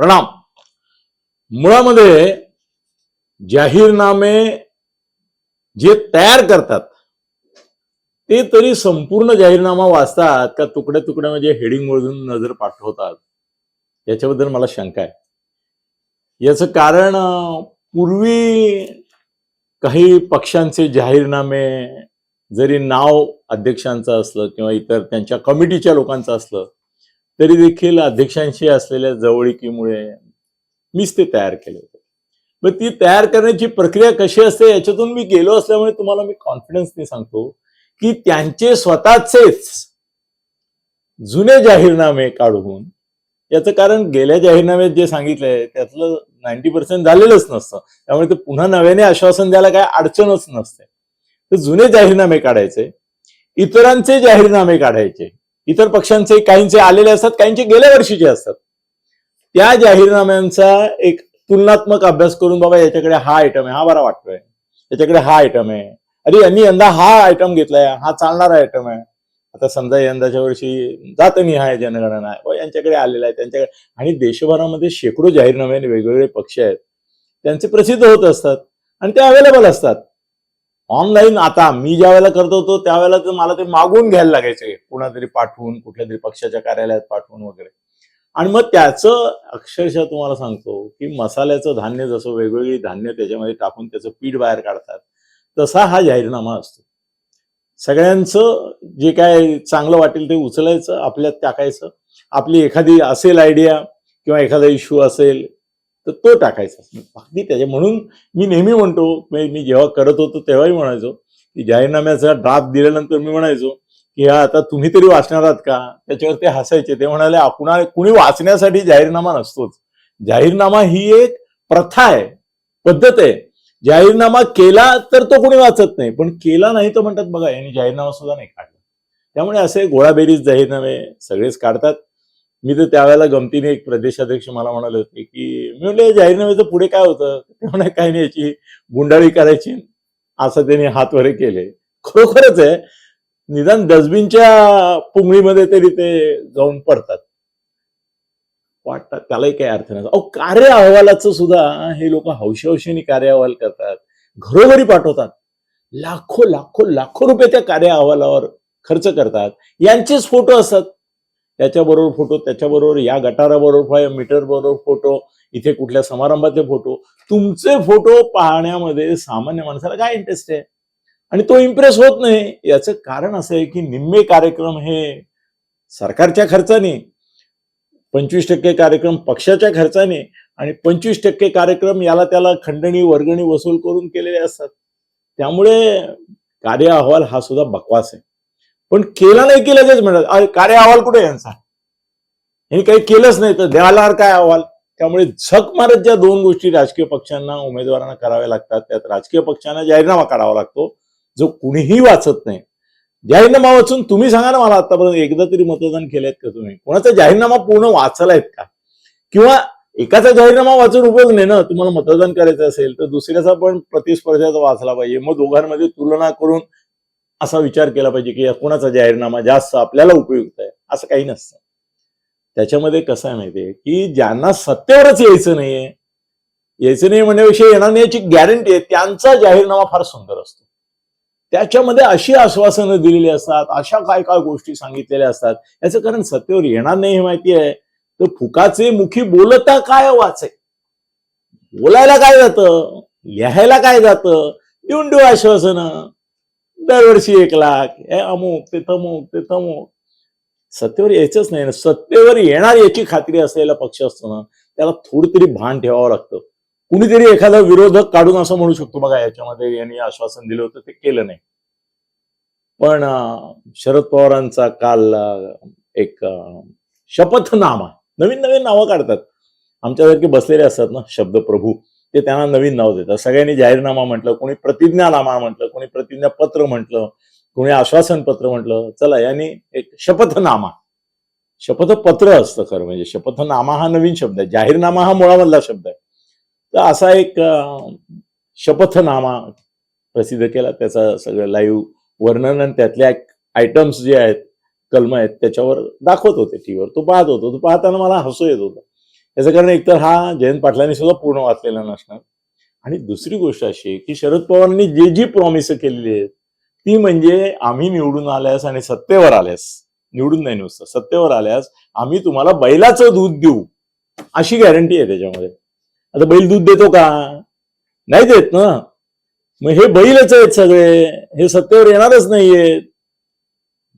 प्रणाम. मुळामध्ये जाहीरनामे जे तयार करतात ते तरी संपूर्ण जाहीरनामा वाचतात का तुकड्या तुकड्या म्हणजे हेडिंग वळून नजर पाठवतात? याच्याबद्दल मला शंका आहे. याचं कारण पूर्वी काही पक्षांचे जाहीरनामे जरी नाव अध्यक्षांचं असलं किंवा इतर त्यांच्या कमिटीच्या लोकांचं असलं तरी देखील अध्यक्षांशी असलेल्या जवळीकीमुळे मीच ते तयार केले होते. मग ती तयार करण्याची प्रक्रिया कशी असते याच्यातून मी गेलो असल्यामुळे तुम्हाला मी कॉन्फिडन्सने सांगतो की त्यांचे स्वतःचेच जुने जाहीरनामे काढून याचं कारण गेल्या जाहीरनाम्यात जे सांगितलंय त्यातलं नाईन्टी पर्सेंट झालेलंच नसतं. त्यामुळे ते पुन्हा नव्याने आश्वासन द्यायला काय अडचणच नसते. तर जुने जाहीरनामे काढायचे इतरांचे जाहीरनामे काढायचे इतर पक्षांचे काहींचे आलेले असतात काहींचे गेल्या वर्षीचे असतात. त्या जाहीरनाम्यांचा एक तुलनात्मक अभ्यास करून बाबा याच्याकडे हा आयटम आहे हा बरा वाटतोय. याच्याकडे हा आयटम आहे. अरे यांनी यंदा हा आयटम घेतलाय हा चालणारा आयटम आहे. आता समजा यंदाच्या वर्षी जातनिहाय जनगणना आहे. हो, यांच्याकडे आलेला आहे त्यांच्याकडे. आणि देशभरामध्ये शेकडो जाहीरनामे आणि वेगवेगळे पक्ष आहेत. त्यांचे प्रसिद्ध होत असतात आणि ते अवेलेबल असतात. ऑनलाईन आता मी ज्या वेळेला करत होतो त्यावेळेला तर मला ते मागून घ्यायला लागायचे. कुणातरी पाठवून कुठल्या तरी पक्षाच्या कार्यालयात पाठवून वगैरे. आणि मग त्याचं अक्षरशः तुम्हाला सांगतो की मसाल्याचं धान्य जसं वेगवेगळी धान्य त्याच्यामध्ये टाकून त्याचं पीठ बाहेर काढतात तसा हा जाहीरनामा असतो. सगळ्यांचं जे काय चांगलं वाटेल ते उचलायचं आपल्यात टाकायचं. आपली एखादी असेल आयडिया किंवा एखादा इश्यू असेल तर तो टाकायचा. अगदी त्याच्या म्हणून मी नेहमी म्हणतो मी जेव्हा करत होतो तेव्हाही म्हणायचो की जाहीरनाम्याचा ड्राफ्ट दिल्यानंतर मी म्हणायचो की हा आता तुम्ही तरी वाचणार आहात का? त्याच्यावर ते हसायचे. ते म्हणाले कुणा कुणी वाचण्यासाठी जाहीरनामा नसतोच. जाहीरनामा ही एक प्रथा आहे पद्धत आहे. जाहीरनामा केला तर तो कोणी वाचत नाही. पण केला नाही तर म्हणतात बघा यांनी जाहीरनामा सुद्धा नाही काढला. त्यामुळे असे गोळाबेरीज जाहीरनामे सगळेच काढतात. मी तर त्यावेळेला गमतीने एक प्रदेशाध्यक्ष मला म्हणाले होते की मी म्हणले जाहीरनाम्याचं पुढे काय होतं? ते म्हणे नाही याची गुंडाळी करायची. असं त्यांनी हात वरे केले. खरोखरच आहे निदान डस्टबिनच्या पुंगळीमध्ये तरी ते जाऊन पडतात. वाटतात त्यालाही काही अर्थ नाही. अहो कार्य अहवालाचं सुद्धा हे लोक हौशी हौशीने कार्य अहवाल करतात. घरोघरी पाठवतात. लाखो लाखो लाखो रुपये त्या कार्य अहवालावर खर्च करतात. यांचेच फोटो असतात. त्याच्याबरोबर फोटो त्याच्याबरोबर या गटाराबरोबर मीटर बरोबर फोटो इथे कुठल्या समारंभाचे फोटो. तुमचे फोटो पाहण्यामध्ये सामान्य माणसाला काय इंटरेस्ट आहे? आणि तो इम्प्रेस होत नाही. याचं कारण असं आहे की निम्मे कार्यक्रम हे सरकारच्या खर्चाने पंचवीस टक्के कार्यक्रम पक्षाच्या खर्चाने आणि पंचवीस टक्के कार्यक्रम याला त्याला खंडणी वर्गणी वसूल करून केलेले असतात. त्यामुळे कार्य अहवाल हा सुद्धा बकवास आहे. पण केला नाही की लगेच म्हणत कार्य अहवाल कुठे यांचा? यांनी काही केलंच नाही तर द्यायला काय अहवाल? त्यामुळे झक मारत ज्या दोन गोष्टी राजकीय पक्षांना उमेदवारांना कराव्या लागतात त्यात राजकीय पक्षांना जाहीरनामा काढावा लागतो जो कुणीही वाचत नाही. जाहीरनामा वाचून तुम्ही सांगा ना मला आतापर्यंत एकदा तरी मतदान केलेत का तुम्ही? कोणाचा जाहीरनामा पूर्ण वाचलायत का? किंवा एकाचा जाहीरनामा वाचून उपयोग नाही ना? तुम्हाला मतदान करायचं असेल तर दुसऱ्याचा पण प्रतिस्पर्ध्याचा वाचला पाहिजे. मग दोघांमध्ये तुलना करून असा विचार केला पाहिजे की या कोणाचा जाहीरनामा जास्त आपल्याला उपयुक्त आहे? असं काही नसतं. त्याच्यामध्ये कसं आहे माहितीये की ज्यांना सत्तेवरच यायचं नाहीये यायचं नाही म्हणण्याविषयी येणार नाही याची गॅरंटी आहे त्यांचा जाहीरनामा फार सुंदर असतो. त्याच्यामध्ये अशी आश्वासनं दिलेली असतात अशा काय काय गोष्टी सांगितलेल्या असतात. याचं कारण सत्तेवर येणार नाही हे माहिती आहे. तर फुकाचे मुखी बोलता काय वाचे? बोलायला काय जातं? लिहायला काय जातं? येऊन देऊ आश्वासनं. दरवर्षी एक लाख हे अमुक ते तमुक ते तमुक. सत्तेवर यायचंच नाही ना सत्तेवर येणार याची खात्री असलेला पक्ष असतो ना त्याला थोडं तरी भान ठेवावं लागतं. कुणीतरी एखादा विरोधक काढून असं म्हणू शकतो बघा याच्यामध्ये यांनी आश्वासन दिलं होतं ते केलं नाही. पण शरद पवारांचा काल एक शपथनामा नवीन नवीन नावं काढतात. आमच्यासारखे बसलेले असतात ना शब्द प्रभू ते त्यांना नवीन नाव देतात. सगळ्यांनी जाहीरनामा म्हटलं कोणी प्रतिज्ञानामा म्हटलं कोणी प्रतिज्ञा पत्र म्हटलं कोणी आश्वासन पत्र म्हटलं चला यांनी एक शपथनामा. शपथपत्र असतं खरं म्हणजे. शपथनामा हा नवीन शब्द आहे. जाहीरनामा हा मुळामधला शब्द आहे. तर असा एक शपथनामा प्रसिद्ध केला. त्याचा सगळं लाईव्ह वर्णन आणि त्यातल्या आयटम्स जे आहेत कलम आहेत त्याच्यावर दाखवत होते टीव्हीवर तो पाहत होतो. तो पाहताना मला हसू येत होतं. त्याचं कारण एकतर हा जयंत पाटलांनी सुद्धा पूर्ण वाचलेला नसणार. आणि दुसरी गोष्ट अशी आहे की शरद पवारांनी जे जी प्रॉमिस केलेली आहेत ती म्हणजे आम्ही निवडून आल्यास आणि सत्तेवर आल्यास निवडून नाही नुसतं सत्तेवर आल्यास आम्ही तुम्हाला बैलाचं दूध देऊ अशी गॅरंटी आहे त्याच्यामध्ये. आता बैल दूध देतो का? नाही देत ना. मग हे बैलच आहेत सगळे हे सत्तेवर येणारच नाहीयेत.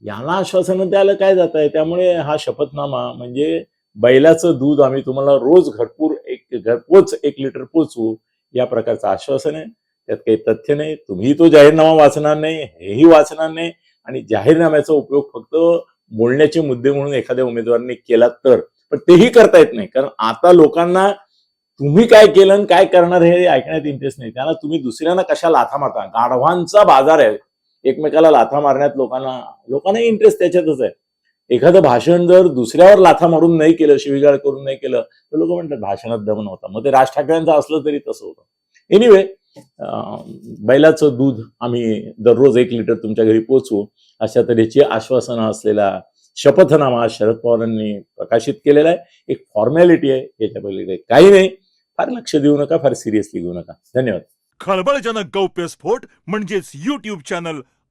यांना आश्वासनं द्यायला काय जात आहे त्यामुळे हा शपथनामा म्हणजे बैलाचं दूध आम्ही तुम्हाला रोज घरपूर एक घरपोच एक लिटर पोचवू या प्रकारचं आश्वासन आहे. त्यात काही तथ्य नाही. तुम्ही तो जाहीरनामा वाचणार नाही हेही वाचणार नाही. आणि जाहीरनाम्याचा उपयोग फक्त बोलण्याचे मुद्दे म्हणून एखाद्या उमेदवाराने केला तर. पण तेही करता येत नाही. कारण आता लोकांना तुम्ही काय केलं आणि काय करणार हे ऐकण्यात इंटरेस्ट नाही. त्यांना तुम्ही दुसऱ्यांना कशा लाथा मारता? गाढवांचा बाजार आहे. एकमेकाला लाथा मारण्यात लोकांना लोकांना इंटरेस्ट त्याच्यातच आहे. एखादं भाषण जर दुसऱ्यावर लाथा मारून नाही केलं शिवीगाळ करून नाही केलं तर लोक म्हणतात भाषणात दम नव्हता. मग ते राज ठाकरेंचं असलं तरी तसं होतं. एनिवे बैलाचं दूध आम्ही दररोज एक लिटर तुमच्या घरी पोचवू अशा तऱ्हेची आश्वासनं असलेला शपथनामा शरद पवारांनी प्रकाशित केलेला आहे. एक फॉर्मॅलिटी आहे याच्या पलीकडे काही नाही. फार लक्ष देऊ नका फार सिरियसली घेऊ नका. धन्यवाद. खळबळजनक गौप्यस्फोट म्हणजेच युट्यूब चॅनल